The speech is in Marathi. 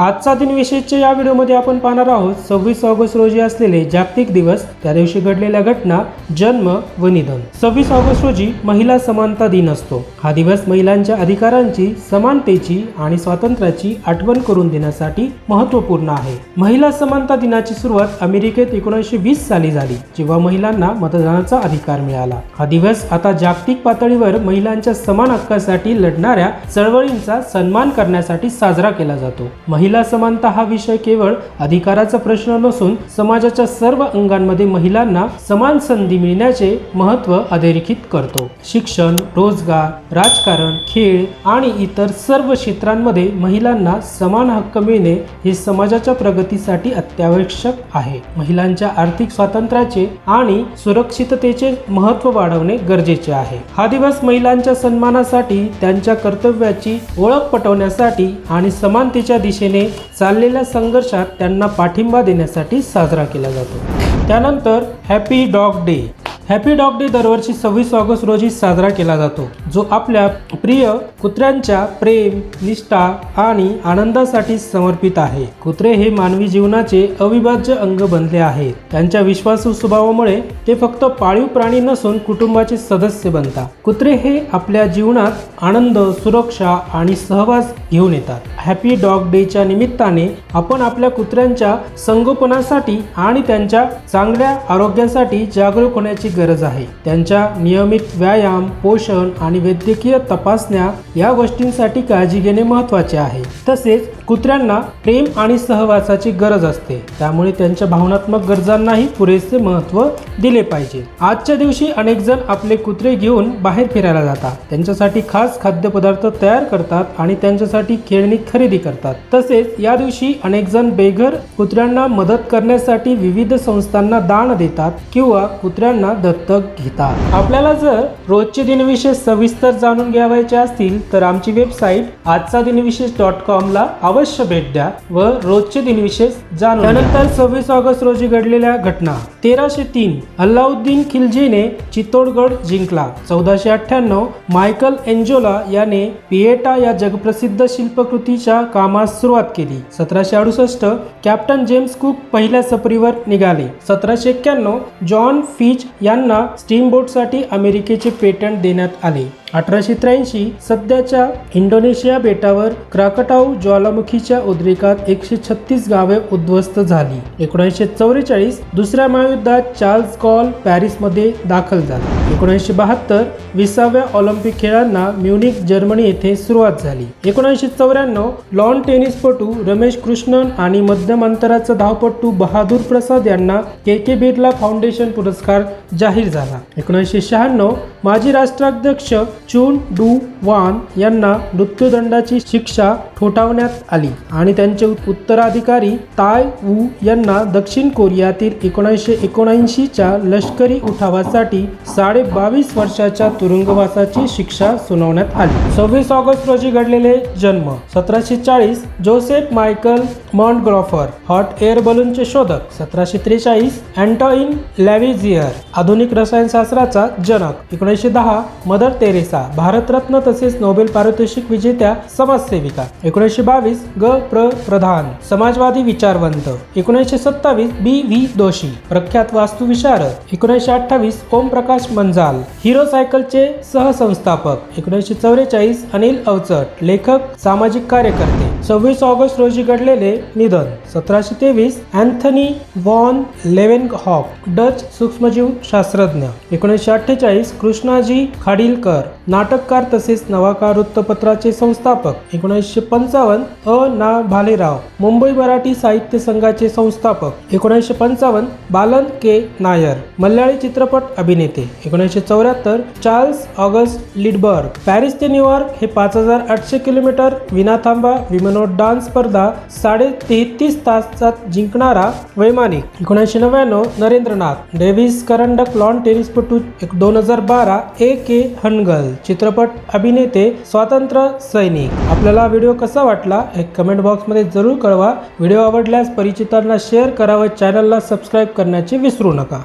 आजचा दिन विशेषच्या या व्हिडिओमध्ये आपण पाहणार आहोत सव्वीस ऑगस्ट रोजी असलेले जागतिक दिवस त्या दिवशी घडलेल्या घटना जन्म व निधन. सव्वीस ऑगस्ट रोजी महिला समानता दिन असतो. हा दिवस महिलांच्या अधिकारांची समानतेची आणि स्वातंत्र्याची आठवण करून देण्यासाठी महत्त्वपूर्ण आहे. महिला समानता दिनाची सुरुवात अमेरिकेत एकोणीसशे वीस साली झाली जेव्हा महिलांना मतदानाचा अधिकार मिळाला. हा दिवस आता जागतिक पातळीवर महिलांच्या समान हक्कासाठी लढणाऱ्या चळवळींचा सन्मान करण्यासाठी साजरा केला जातो. महिला समानता हा विषय केवळ अधिकाराचा प्रश्न नसून समाजाच्या सर्व अंगांमध्ये महिलांना समान संधी मिळण्याचे महत्त्व अधोरेखित करतो. शिक्षण रोजगार राजकारण खेळ आणि इतर सर्व क्षेत्रांमध्ये महिलांना समान हक्क मिळणे हे समाजाच्या प्रगतीसाठी अत्यावश्यक आहे. महिलांच्या आर्थिक स्वातंत्र्याचे आणि सुरक्षिततेचे महत्त्व वाढवणे गरजेचे आहे. हा दिवस महिलांच्या सन्मानासाठी त्यांच्या कर्तव्याची ओळख पटवण्यासाठी आणि समानतेच्या दिशेने चाललेल्या संघर्षात त्यांना पाठिंबा देण्यासाठी साजरा केला जातो. त्यानंतर happy dog day happy dog day दरवर्षी सव्वीस ऑगस्ट रोजी साजरा केला जातो. जो आपल्या प्रिय कुत्र्यांच्या प्रेम निष्ठा आणि आनंदासाठी समर्पित आहे. कुत्रे हे मानवी जीवनाचे अविभाज्य अंग बनले आहेत. त्यांच्या विश्वासू स्वभावामुळे ते फक्त पाळीव प्राणी नसून कुटुंबाचे सदस्य बनतात. कुत्रे हे आपल्या जीवनात आनंद सुरक्षा आणि सहवास घेऊन येतात. हॅपी डॉग डेच्या निमित्ताने आपण आपल्या कुत्र्यांच्या संगोपनासाठी आणि त्यांच्या चांगल्या आरोग्यासाठी जागरूक होण्याची गरज आहे. त्यांच्या नियमित व्यायाम पोषण आणि वैद्यकीय तपासण्या या गोष्टींसाठी काळजी घेणे महत्त्वाचे आहे. तसेच कुत्र्यांना प्रेम आणि सहवासाची गरज असते. त्यामुळे त्यांच्या भावनात्मक गरजांनाही पुरेसे महत्त्व दिले पाहिजे. आजच्या दिवशी अनेक जण आपले कुत्रे घेऊन बाहेर फिरायला जातात. त्यांच्यासाठी खास खाद्यपदार्थ तयार करतात आणि त्यांच्यासाठी खेळणी खरेदी करतात. तसेच या दिवशी अनेक जण बेघर कुत्र्यांना मदत करण्यासाठी विविध संस्थांना दान देतात किंवा कुत्र्यांना दत्तक घेतात. आपल्याला जर रोजचे दिनविशेष सविस्तर जाणून घ्यावायचे असतील तर आमची वेबसाईट आजचा दिनविशेष डॉट कॉम ला अवश्य भेट द्या व रोजचे दिनविशेष जाणून त्यानंतर सव्वीस ऑगस्ट रोजी घडलेल्या घटना. तेराशे तीन अल्लाउद्दीन खिलजीने चित्तोडगड जिंकला. चौदाशे अठ्ठ्याण्णव मायकल एंजोला याने पिएटा या जगप्रसिद्ध शिल्पकृतीच्या कामास सुरुवात केली. सतराशे अडुसष्ट कॅप्टन जेम्स कुक पहिल्या सफरीवर निघाले. सतराशे एक्क्याण्णव जॉन फिच यांना स्टीमबोटसाठी अमेरिकेचे पेटंट देण्यात आले. अठराशे त्र्याऐंशी सध्याच्या इंडोनेशिया बेटावर क्राकटाऊ ज्वालामुखीच्या उद्रेकात एकशे छत्तीस गावे उद्ध्वस्त झाली. एकोणीसशे चौवेचाळीस दुसऱ्या महायुद्धात चार्ल्स कॉल पॅरिसमध्ये दाखल झाला. एकोणीसशे बहात्तर विसाव्या ऑलिम्पिक खेळांना म्युनिक जर्मनी येथे सुरुवात झाली. एकोणीसशे चौऱ्याण्णव लॉन टेनिसपटू रमेश कृष्णन आणि मध्यम अंतराचा धावपटू बहादूर प्रसाद यांना के के बिर्ला फाउंडेशन पुरस्कार जाहीर झाला. एकोणीसशे शहाण्णव माजी राष्ट्राध्यक्ष चून डू वान यांना मृत्यूदंडाची शिक्षा ठोठावण्यात आली आणि त्यांचे उत्तराधिकारी ताय वू यांना दक्षिण कोरियातील एकोणीसशे एकोणऐंशीच्या लष्करी उठावासाठी साडे बावीस वर्षाच्या तुरुंगवासाची शिक्षा सुनावण्यात आली. सव्वीस ऑगस्ट रोजी घडलेले जन्म. सतराशे चाळीस Joseph Michael Montgolfier hot air बलूनचे शोधक. सतराशे त्रेचाळीस अँटॉइन लॅव्हिझियर आधुनिक रसायनशास्त्राचा जनक. एकोणीसशे दहा मदर तेरेसा भारतरत्न तसेच नोबेल पारितोषिक विजेत्या समाजसेविका. एकोणीसशे बावीस ग प्र प्रधान. समाजवादी विचारवंत. एकोणीसशे सत्तावीस बी व्ही दोषी. प्रख्यात वास्तुविशारद एकोणीसशे अठ्ठावीस ओम प्रकाश मंजाल. हिरो सायकलचे सहसंस्थापक. एकोणीसशे चौवेचाळीस अनिल अवचट. लेखक सामाजिक कार्यकर्ते. सव्वीस ऑगस्ट रोजी घडलेले निधन. सतराशे तेवीस अँथनी वॉन लेवेनहॉक डच सूक्ष्मजीव शास्त्रज्ञ. एकोणीसशे अठ्ठेचाळीस कृष्णाजी खाडीलकर. नाटककार तसेच नवाकार वृत्तपत्राचे संस्थापक. एकोणीसशे पंचावन्न अ. ना. भालेराव मुंबई मराठी साहित्य संघाचे संस्थापक. एकोणीसशे पंचावन्न बालन के. नायर मल्याळी चित्रपट अभिनेते. एकोणीसशे चौऱ्याहत्तर चार्ल्स ऑगस्ट लिडबर्ग पॅरिस ते न्यूयॉर्क हे पाच हजार आठशे किलोमीटर विनाथांबा डान्स स्पर्धा साडे तेहतीस तासात जिंकणारा वैमानिक. एकोणीसशे नव्याण्णव नरेंद्रनाथ डेव्हिस करंडक लॉन टेनिसपटू एक दोन हजार बारा ए. के. हनगल. चित्रपट अभिनेते स्वातंत्र्य सैनिक. आपल्याला व्हिडिओ कसा वाटला हे कमेंट बॉक्समध्ये जरूर कळवा. व्हिडिओ आवडल्यास परिचितांना शेअर करा व चॅनलला सबस्क्राईब करण्याचे विसरू नका.